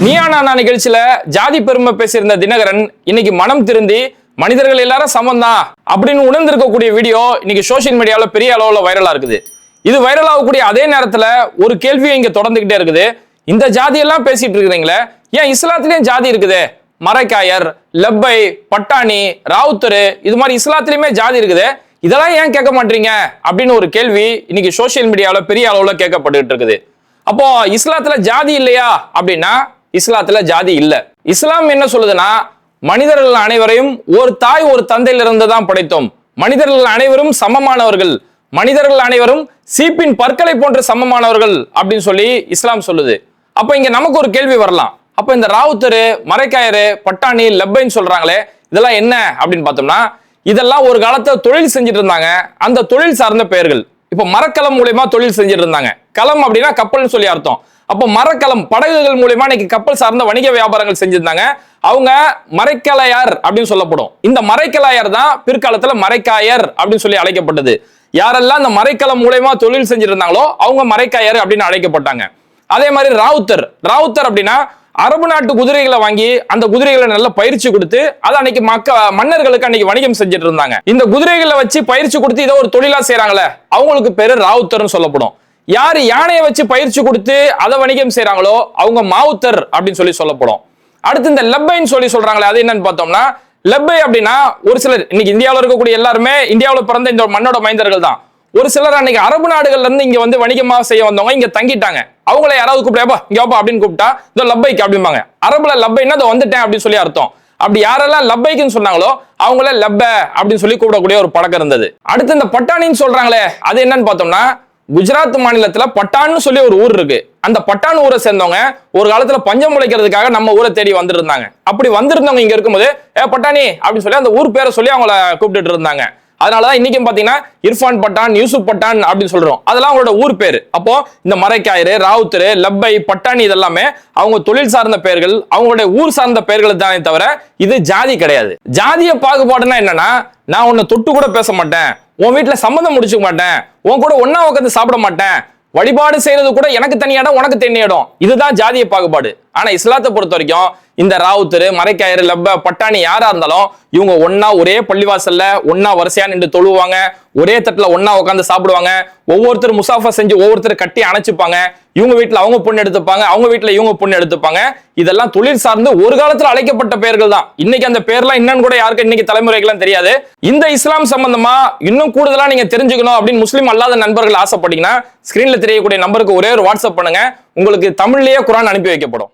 நீயானா நிகழ்ச்சியில ஜாதி பெருமை பேசியிருந்த தினகரன் இன்னைக்கு மனம் திருந்தி மனிதர்கள் எல்லாரும் சமம்தான் அப்படின்னு உணர்ந்திருக்கக்கூடிய வீடியோ இன்னைக்கு சோஷியல் மீடியாவில் பெரிய அளவில் வைரலா இருக்குது. இது வைரல் ஆகக்கூடிய அதே நேரத்தில் ஒரு கேள்வியும் இங்கே தொடர்ந்துகிட்டே இருக்குது. இந்த ஜாதியெல்லாம் பேசிட்டு இருக்கிறீங்களே ஏன் இஸ்லாத்துலேயும் ஜாதி இருக்குது? மரைக்காயர் லெப்பை பட்டாணி ராவுத்தரு இது மாதிரி இஸ்லாத்துலேயுமே ஜாதி இருக்குது? இதெல்லாம் ஏன் கேட்க மாட்டீங்க? அப்படின்னு ஒரு கேள்வி இன்னைக்கு சோஷியல் மீடியாவில் பெரிய அளவில் கேட்கப்பட்டுக்கிட்டு இருக்குது. அப்போ இஸ்லாத்துல ஜாதி இல்லையா அப்படின்னா இஸ்லாத்துல ஜாதி இல்ல. இஸ்லாம் என்ன சொல்லுதுன்னா மனிதர்கள் அனைவரையும் ஒரு தாய் ஒரு தந்தையிலிருந்து தான் படைத்தோம். மனிதர்கள் அனைவரும் சமமானவர்கள். மனிதர்கள் அனைவரும் சீப்பின் பற்களை போன்ற சமமானவர்கள் அப்படின்னு சொல்லி இஸ்லாம் சொல்லுது. அப்ப இங்க நமக்கு ஒரு கேள்வி வரலாம். அப்ப இந்த ராவுத்தரு மரைக்காயரு பட்டாணி லெப்பைன்னு சொல்றாங்களே இதெல்லாம் என்ன அப்படின்னு பார்த்தோம்னா இதெல்லாம் ஒரு காலத்துல தொழில் செஞ்சுட்டு இருந்தாங்க. அந்த தொழில் சார்ந்த பெயர்கள். இப்ப மரக்கலம் மூலயமா தொழில் செஞ்சுட்டு இருந்தாங்க. களம் அப்படின்னா கப்பல்னு சொல்லி அர்த்தம். அப்போ மரக்கலம் படகுகள் மூலயமா இன்னைக்கு கப்பல் சார்ந்த வணிக வியாபாரங்கள் செஞ்சிருந்தாங்க. அவங்க மரைக்கலையார் அப்படின்னு சொல்லப்படும். இந்த மரைக்கலையார் தான் பிற்காலத்துல மரைக்காயர் அப்படின்னு சொல்லி அழைக்கப்பட்டது. யாரெல்லாம் இந்த மரைக்கலம் மூலயமா தொழில் செஞ்சிருந்தாங்களோ அவங்க மரைக்காயர் அப்படின்னு அழைக்கப்பட்டாங்க. அதே மாதிரி ராவுத்தர். ராவுத்தர் அப்படின்னா அரபு நாட்டு குதிரைகளை வாங்கி அந்த குதிரைகளை நல்ல பயிற்சி கொடுத்து அதை அன்னைக்கு மக்க மன்னர்களுக்கு அன்னைக்கு வணிகம் செஞ்சுட்டு இருந்தாங்க. இந்த குதிரைகளை வச்சு பயிற்சி கொடுத்து இதை ஒரு தொழிலா செய்யறாங்களே அவங்களுக்கு பேரு ராவுத்தர்னு சொல்லப்படும். யார் யானையை வச்சு பயிற்சி கொடுத்து அதை வணிகம் செய்கிறாங்களோ அவங்க மாவுத்தர் அப்படின்னு சொல்லி சொல்லப்படும். அடுத்து இந்த லெப்பைன்னு சொல்லி சொல்றாங்களே அது என்னன்னு பார்த்தோம்னா லெப்பை அப்படின்னா ஒரு சிலர் இன்னைக்கு இந்தியாவில் இருக்கக்கூடிய எல்லாருமே இந்தியாவில் பிறந்த இந்த மண்ணோட மைந்தர்கள் தான். ஒரு சிலர் அன்னைக்கு அரபு நாடுகள்ல இருந்து இங்க வந்து வணிகமாக செய்ய வந்தவங்க இங்க தங்கிட்டாங்க. அவங்கள யாராவது கூப்பிட்டா இங்க வாப்பா அப்படின்னு கூப்பிட்டா இந்த லப்பைக்கு அப்படிம்பாங்க. அரபுல லப்பைன்னா அதை வந்துட்டேன் அப்படின்னு சொல்லி அர்த்தம். அப்படி யாரெல்லாம் லப்பைக்குன்னு சொன்னாங்களோ அவங்கள லப்ப அப்படின்னு சொல்லி கூப்பிடக்கூடிய ஒரு பழக்கம் இருந்தது. அடுத்து இந்த பட்டாணின்னு சொல்றாங்களே அது என்னன்னு பார்த்தோம்னா குஜராத் மாநிலத்துல பட்டான்னு சொல்லி ஒரு ஊர் இருக்கு. அந்த பட்டான் ஊரை சேர்ந்தவங்க ஒரு காலத்துல பஞ்சம் முளைக்கிறதுக்காக நம்ம ஊரை தேடி வந்திருந்தாங்க. அப்படி வந்திருந்தவங்க இங்க இருக்கும்போது ஏ பட்டாணி அப்படின்னு சொல்லி அந்த ஊர் பேரை சொல்லி அவங்கள கூப்பிட்டுட்டு இருந்தாங்க. அதனாலதான் இன்னைக்கும் பாத்தீங்கன்னா இர்ஃபான் பட்டான் யூசுப் பட்டான் அப்படின்னு சொல்றோம். அதெல்லாம் அவங்களோட ஊர் பேர். அப்போ இந்த மரைக்காயரு ராவுத்தரு லப்பை பட்டாணி இதெல்லாமே அவங்க தொழில் சார்ந்த பெயர்கள் அவங்களுடைய ஊர் சார்ந்த பெயர்கள் தானே தவிர இது ஜாதி கிடையாது. ஜாதிய பாகுபாடுனா என்னன்னா நான் உன்னை தொட்டு கூட பேச மாட்டேன். உன் வீட்டுல சம்மந்தம் முடிச்சுக்க மாட்டேன். உன் கூட ஒன்னா உட்காந்து சாப்பிட மாட்டேன். வழிபாடு செய்யறது கூட எனக்கு தனி இடம் உனக்கு தனி இடம். இதுதான் ஜாதிய பாகுபாடு. ஆனா இஸ்லாத்தை பொறுத்த வரைக்கும் இந்த ராவுத்தர் மரைக்காயரு லப்ப பட்டாணி யாரா இருந்தாலும் இவங்க ஒன்னா ஒரே பள்ளிவாசல்ல ஒன்னா வரிசையா நின்று தொழுவாங்க. ஒரே தட்டுல ஒன்னா உட்காந்து சாப்பிடுவாங்க. ஒவ்வொருத்தர் முசாஃபா செஞ்சு ஒவ்வொருத்தர் கட்டி அணைச்சுப்பாங்க. இவங்க வீட்டுல அவங்க பொண்ணு எடுத்துப்பாங்க அவங்க வீட்டுல இவங்க பொண்ணு எடுத்துப்பாங்க. இதெல்லாம் தொழில் சார்ந்து ஒரு காலத்துல அழைக்கப்பட்ட பெயர்கள் தான். இன்னைக்கு அந்த பேர்லாம் என்னன்னு கூட யாருக்கு இன்னைக்கு தலைமுறைகள்லாம் தெரியாது. இந்த இஸ்லாம் சம்பந்தமா இன்னும் கூடுதலா நீங்க தெரிஞ்சுக்கணும் அப்படின்னு முஸ்லீம் அல்லாத நண்பர்கள் ஆசைப்பட்டீங்கன்னா ஸ்கிரீன்ல தெரியக்கூடிய நம்பருக்கு ஒரே ஒரு வாட்ஸ்அப் பண்ணுங்க. உங்களுக்கு தமிழ்லயே குரான் அனுப்பி வைக்கப்படும்.